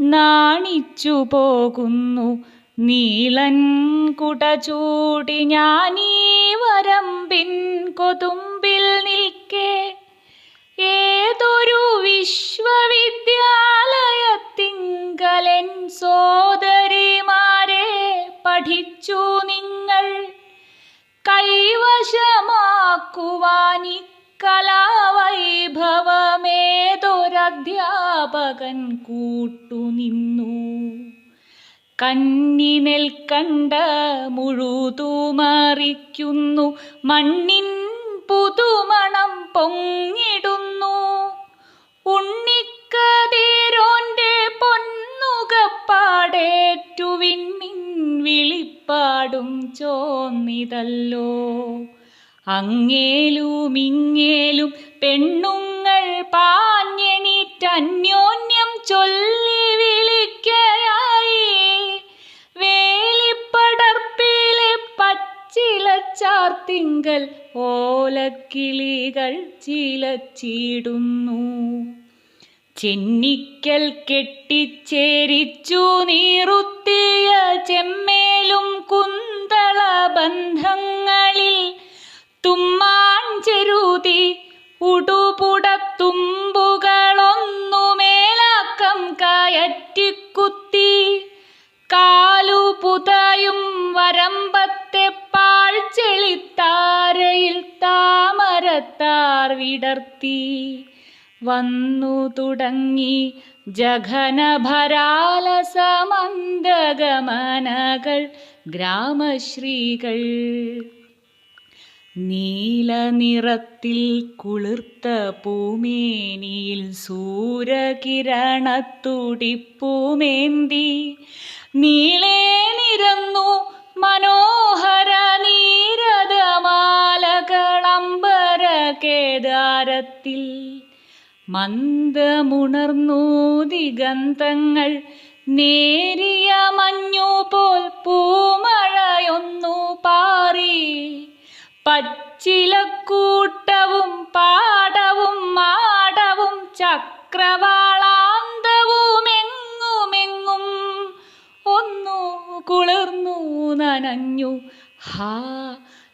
നാണിച്ചു പോകുന്നു. നീളൻ കുട ചൂടി ഞാനീ വരമ്പിൻ കൊതുമ്പിൽ നിൽക്കേ. ഏതൊരു വിശ്വവിദ്യാലയത്തിങ്കലൻ സോദരിമാരെ പഠിച്ചു നിങ്ങൾ. കൈവശമാക്കുവാനി കലാവൈഭവമേതൊരധ്യാപകൻ കൂട്ടുനിന്നു. കന്നി കണ്ട മുഴുതുമറിക്കുന്നു. മണ്ണിൻ പുതുമണം പൊങ്ങിടുന്നു. ഉണ്ണിക്കതീരോന്റെ പൊന്നുകപ്പാടേറ്റുവിൻമിൻ വിളിപ്പാടും ചോന്നിതല്ലോ. അങ്ങേലും ഇങ്ങേലും പെണ്ണുങ്ങൾ പാഞ്ഞെണീറ്റന്യോന്യം ചൊല്ലി വിളിക്കയായി. വേലിപ്പടർപ്പിലെ പച്ചിലച്ചാർത്തിങ്കൽ ഓലക്കിളികൾ ചിലച്ചിടുന്നു. ചെന്നിക്കൽ കെട്ടിച്ചേരിച്ചു നീറുത്തിയ ചെമ്മേലും കുന്തള ബന്ധങ്ങളിൽ തുമ്മാൻ താമരത്താർ വിടർത്തി. വന്നു തുടങ്ങി ജഘനഭരാലസമന്ദഗമനകൾ ഗ്രാമശ്രീകൾ. നീലനിറത്തിൽ കുളിർത്ത പൂമേനിയിൽ സൂര്യകിരണത്തുടിപ്പൂമേന്തി നീളേ നിരന്നു മനോഹര കേദാരത്തിൽ മന്ദമുണർന്നു ദിഗന്ധങ്ങൾ നേരിയ മഞ്ഞു പോൽ പൂമഴയൊന്നു പാറി. പച്ചിലക്കൂട്ടവും പാടവും മാടവും ചക്രവാളാന്തവും എങ്ങുമെങ്ങും ഒന്നു കുളിർന്നു നനഞ്ഞു. ഹാ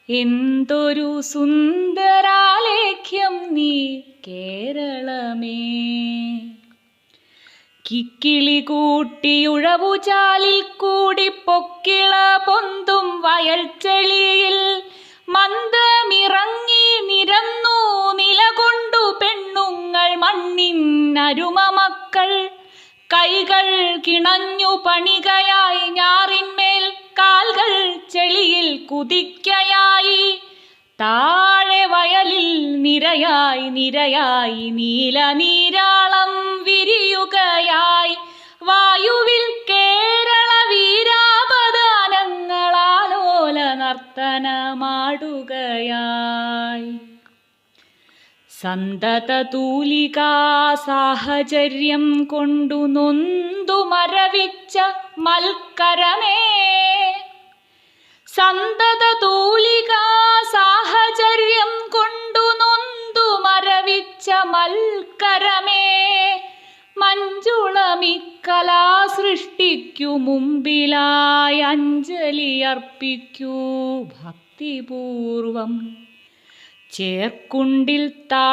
എന്തൊരു സുന്ദരാലേഖ്യം നീ കേരളമേ. കിക്കിളി കൂട്ടിയുഴവു ചാലിൽ കൂടി പൊക്കിള പൊന്തും വയൽ ചെളിയിൽ മന്ദമിറങ്ങി നിരന്നു നിലകൊണ്ടു പെണ്ണുങ്ങൾ മണ്ണിനരുമ മക്കൾ. കൈകൾ കിണഞ്ഞു പണികയായി ഞാറിന്മേൽ കാൽകൾ ചെളിയിൽ കുതിക്കയായി താഴെ വയലിൽ നിരയായി നിരയായി നീല നീരാളം വിരിയുകയായി. വായുവിൽ കേരള വീരാപദാനങ്ങളാലോല നർത്തനമാടുകയായി. സന്തത തൂലികാ സാഹചര്യം കൊണ്ടു നൊന്തു മരവിച്ച മൽക്കരമേ. സന്തത മൽക്കരമേ മഞ്ജുളമിക്കലാ സൃഷ്ടിക്കു മുമ്പിലായി അഞ്ജലി അർപ്പിക്കൂ ഭക്തിപൂർവം. ചേർക്കുണ്ടിൽ താ